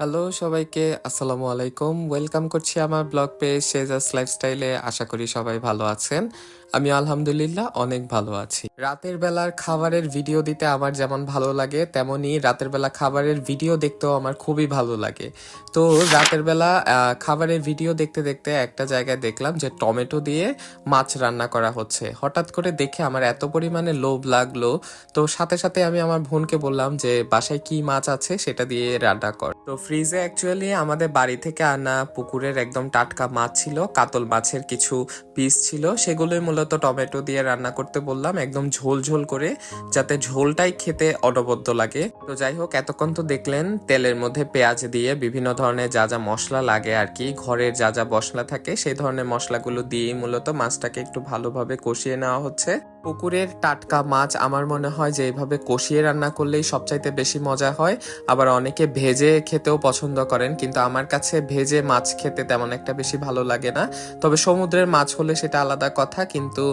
Hello সবাইকে, আসসালামু আলাইকুম। ওয়েলকাম করছি আমার ব্লগ পেজ শেজাস লাইফস্টাইলে আশা করি সবাই ভালো আছেন। আমি আলহামদুলিল্লাহ অনেক ভালো আছি। রাতের বেলার খাবারের ভিডিও দিতে আমার যেমন ভালো লাগে, তেমনি রাতের বেলা খাবারের ভিডিও দেখতেও আমার খুবই ভালো লাগে। তো রাতের বেলা খাবারের ভিডিও দেখতে দেখতে একটা জায়গায় দেখলাম যে টমেটো দিয়ে মাছ রান্না করা হচ্ছে। হঠাৎ করে দেখে আমার এত পরিমাণে লোভ লাগল। তো সাথে সাথে আমি আমার বোনকে বললাম যে, বাসায় কি মাছ আছে সেটা দিয়ে রান্না কর। তো ফ্রিজে অ্যাকচুয়ালি আমাদের বাড়ি থেকে আনা পুকুরের একদম টাটকা মাছ ছিল, কাতল মাছের কিছু পিস ছিল। সেগুলোই মূলত টমেটো দিয়ে রান্না করতে বললাম, একদম ঝোল ঝোল করে, যাতে ঝোলটাই খেতে অনবদ্য লাগে। তো যাই হোক, এতক্ষণ তো দেখলেন, তেলের মধ্যে পেঁয়াজ দিয়ে বিভিন্ন ধরনের যা যা মশলা লাগে আর কি, ঘরের যা যা মশলা থাকে, সেই ধরনের মশলাগুলো দিয়েই মূলত মাছটাকে একটু ভালোভাবে কষিয়ে নেওয়া হচ্ছে। পুকুরের টাটকা মাছ আমার মনে হয় যে এইভাবে কষিয়ে রান্না করলেই সবচাইতে বেশি মজা হয়। আবার অনেকে ভেজে খেতেও পছন্দ করেন, কিন্তু আমার কাছে ভেজে মাছ খেতে তেমন একটা বেশি ভালো লাগে না। তবে সমুদ্রের মাছ হলে সেটা আলাদা কথা, কিন্তু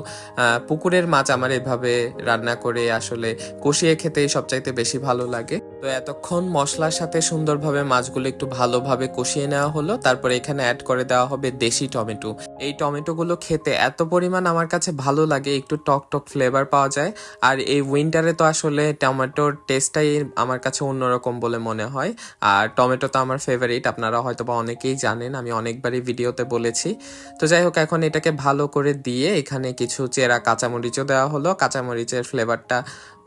পুকুরের মাছ আমার এভাবে রান্না করে আসলে কষিয়ে খেতেই সবচাইতে বেশি ভালো লাগে। তো এতক্ষণ মশলার সাথে সুন্দরভাবে মাছগুলো একটু ভালোভাবে কষিয়ে নেওয়া হলো। তারপরে এখানে অ্যাড করে দেওয়া হবে দেশি টমেটো। এই টমেটোগুলো খেতে এত পরিমাণ আমার কাছে ভালো লাগে, একটু টক টক ফ্লেভার পাওয়া যায়। আর এই উইন্টারে তো আসলে টমেটোর টেস্টটাই আমার কাছে অন্যরকম বলে মনে হয়। আর টমেটো তো আমার ফেভারিট আপনারা হয়তো বা অনেকেই জানেন, আমি অনেকবারই ভিডিওতে বলেছি। তো যাই হোক, এখন এটাকে ভালো করে দিয়ে এখানে কিছু চেরা কাঁচামরিচও দেওয়া হলো। কাঁচামরিচের ফ্লেভারটা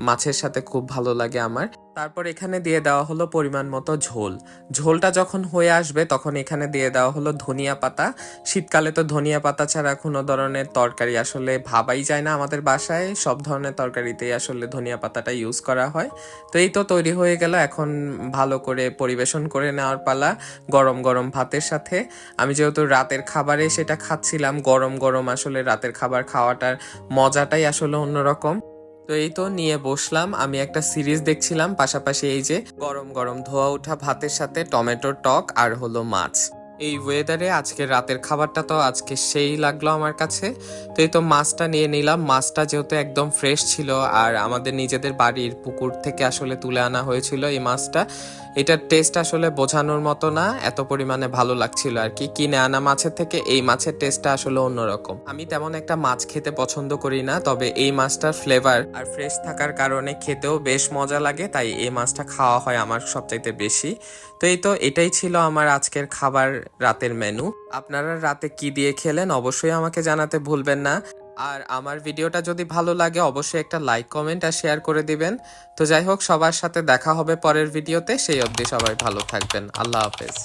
মাছের সাথে খুব ভালো লাগে আমার। তারপর এখানে দিয়ে দেওয়া হলো পরিমাণ মতো ঝোল। ঝোলটা যখন হয়ে আসবে তখন এখানে দিয়ে দেওয়া হলো ধনিয়া পাতা। শীতকালে তো ধনিয়া পাতা ছাড়া কোনো ধরনের তরকারি আসলে ভাবাই যায় না আমাদের বাসায়। সব ধরনের তরকারিতেই আসলে ধনিয়া পাতাটা ইউজ করা হয়। তো এই তো তৈরি হয়ে গেল। এখন ভালো করে পরিবেশন করে নেওয়ার পালা গরম গরম ভাতের সাথে। আমি যেহেতু রাতের খাবারে সেটা খাচ্ছিলাম, গরম গরম আসলে রাতের খাবার খাওয়াটার মজাটাই আসলে অন্যরকম। তো এই তো নিয়ে বসলাম। আমি একটা সিরিজ দেখছিলাম, পাশাপাশি এই যে গরম গরম ধোয়া ওঠা ভাতের সাথে টমেটোর টক আর হলো মাছ। এই ওয়েদারে আজকে রাতের খাবারটা তো আজকে সেই লাগল আমার কাছে। তো এই তো মাছটা নিয়ে নিলাম। মাছটা যেহেতু একদম ফ্রেশ ছিল আর আমাদের নিজেদের বাড়ির পুকুর থেকে আসলে তুলে আনা হয়েছিল এই মাছটা এটার টেস্ট আসলে বোঝানোর মতো না, এত পরিমাণে ভালো লাগছিল আর কি। কিনে আনা মাছের থেকে এই মাছের টেস্টটা আসলে অন্যরকম। আমি তেমন একটা মাছ খেতে পছন্দ করি না, তবে এই মাছটার ফ্লেভার আর ফ্রেশ থাকার কারণে খেতেও বেশ মজা লাগে, তাই এই মাছটা খাওয়া হয় আমার সবচাইতে বেশি। তো এই তো এটাই ছিল আমার আজকের খাবার রাতের মেনু আপনারা রাতে কি দিয়ে খেলেন অবশ্যই আমাকে জানাতে ভুলবেন না। আর আমার ভিডিওটা যদি ভালো লাগে, অবশ্যই একটা লাইক কমেন্ট আর শেয়ার করে দিবেন। তো যাই হোক, সবার সাথে দেখা হবে পরের ভিডিওতে। সেই অবধি সবাই ভালো থাকবেন। আল্লাহ হাফেজ।